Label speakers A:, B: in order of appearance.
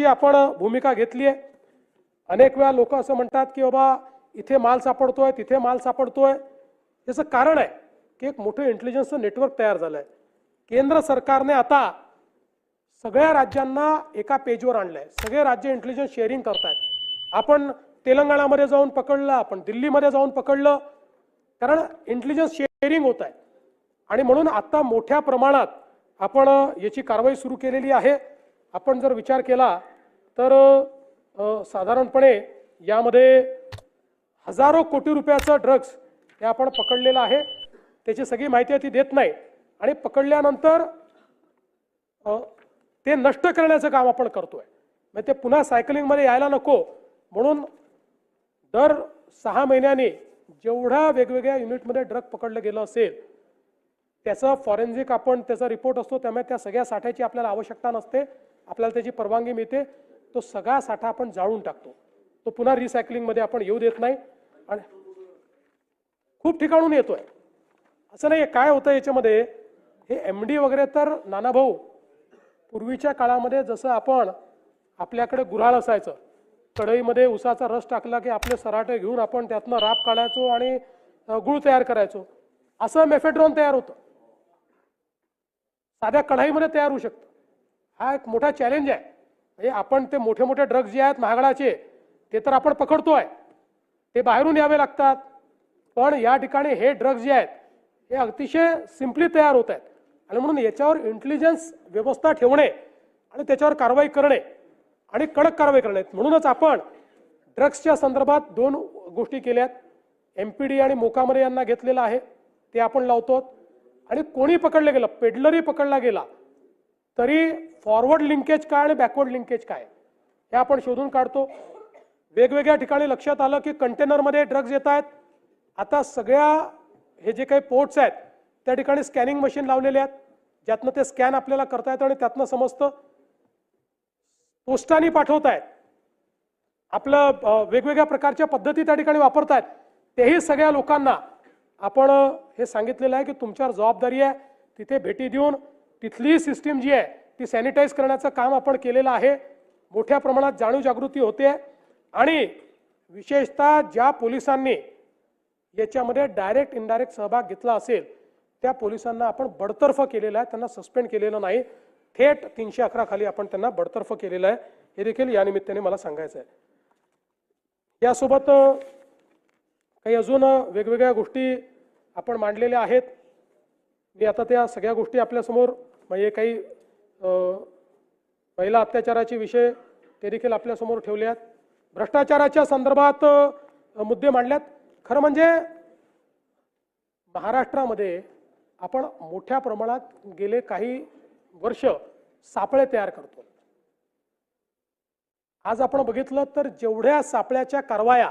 A: ची आपण भूमिका घेतली आहे. अनेक वेळा लोक असं म्हणतात की बाबा इथे माल सापडतोय तिथे माल सापडतोय. याचं कारण आहे की एक मोठं इंटेलिजन्सचं नेटवर्क तयार झालं आहे केंद्र सरकारने आता सगळ्या राज्यांना एका पेजवर आणलंय. सगळे राज्य इंटेलिजन्स शेअरिंग करतायत. आपण तेलंगणामध्ये जाऊन पकडलं आपण दिल्लीमध्ये जाऊन पकडलं कारण इंटेलिजन्स शेअरिंग होत आहे. आणि म्हणून आता मोठ्या प्रमाणात आपण याची कारवाई सुरू केलेली आहे. आपण जर विचार केला तर साधारणपणे यामध्ये हजारो कोटी रुपयाचं ड्रग्स हे आपण पकडलेलं आहे. त्याची सगळी माहिती ती देत नाही. आणि पकडल्यानंतर ते नष्ट करण्याचं काम आपण करतोय. मग ते पुन्हा सायकलिंगमध्ये यायला नको. म्हणून दर सहा महिन्याने जेवढ्या वेगवेगळ्या युनिटमध्ये ड्रग पकडलं गेलं असेल त्याचं फॉरेन्सिक आपण त्याचा रिपोर्ट असतो त्यामुळे त्या सगळ्या साठ्याची आपल्याला आवश्यकता नसते. आपल्याला त्याची परवानगी मिळते. तो सगळा साठा आपण जाळून टाकतो. तो पुन्हा रिसायकलिंगमध्ये आपण येऊ देत नाही. आणि खूप ठिकाणून येतोय. असं नाही काय होतं याच्यामध्ये हे एम डी वगैरे तर नाना भाऊ पूर्वीच्या काळामध्ये जसं आपण आपल्याकडे गुऱ्हाळ असायचं कढईमध्ये उसाचा रस टाकला की आपले सराटे घेऊन आपण त्यातनं राब काढायचो आणि गुळ तयार करायचो. असं मेफेड्रॉन तयार होतं. साध्या कढाईमध्ये तयार होऊ शकतं. हा एक मोठा चॅलेंज आहे. म्हणजे आपण ते मोठे मोठे ड्रग्ज जे आहेत महागडाचे ते तर आपण पकडतोय. ते बाहेरून यावे लागतात. पण या ठिकाणी हे ड्रग्ज जे आहेत हे अतिशय सिम्पली तयार होत आहेत. आणि म्हणून याच्यावर इंटेलिजन्स व्यवस्था ठेवणे आणि त्याच्यावर कारवाई करणे आणि कडक कारवाई करणे. म्हणूनच आपण ड्रग्सच्या संदर्भात दोन गोष्टी केल्यात. एम पी डी आणि मोकामरे यांना घेतलेलं आहे. ते आपण लावतो आणि कोणी पकडलं गेलं? पेडलरी पकडला गेला. तरी फॉरवर्ड लिंकेज काय आणि बॅकवर्ड लिंकेज काय? हे आपण शोधून काढतो. वेगवेगळ्या ठिकाणी लक्षात आलं की कंटेनरमध्ये ड्रग्ज येत आहेत. आता सगळ्या हे जे काही पोर्ट्स आहेत त्या ठिकाणी स्कॅनिंग मशीन लावलेले आहेत. ज्यातनं ते स्कॅन आपल्याला करता येतं आणि त्यातनं समजतं. पोस्टाने पाठवतायत आपलं वेगवेगळ्या प्रकारच्या पद्धती त्या ठिकाणी वापरतायत तेही सगळ्या लोकांना आपण हे सांगितलेलं आहे की तुमच्यावर जबाबदारी आहे. तिथे भेटी देऊन तिथली सिस्टीम जी आहे ती सॅनिटाईज करण्याचं काम आपण केलेलं आहे. मोठ्या प्रमाणात जाणीवजागृती होते. आणि विशेषतः ज्या पोलिसांनी याच्यामध्ये डायरेक्ट इनडायरेक्ट सहभाग घेतला असेल त्या पोलिसांना आपण बडतर्फ केलेलं आहे. त्यांना सस्पेंड केलेलं नाही. थेट तीनशे अकरा खाली आपण त्यांना बडतर्फ केलेलं आहे. हे देखील या निमित्ताने मला सांगायचं आहे. यासोबत काही अजून वेगवेगळ्या गोष्टी आपण मांडलेल्या आहेत. मी आता त्या सगळ्या गोष्टी आपल्यासमोर म्हणजे काही महिला अत्याचाराचे विषय ते देखील आपल्यासमोर ठेवले आहेत. भ्रष्टाचाराच्या संदर्भात मुद्दे मांडल्यात. खरं म्हणजे महाराष्ट्रामध्ये आपण मोठ्या प्रमाणात गेले काही वर्ष सापळे तयार करतो. आज आपण बघितलं तर जेवढ्या सापळ्याच्या कारवाया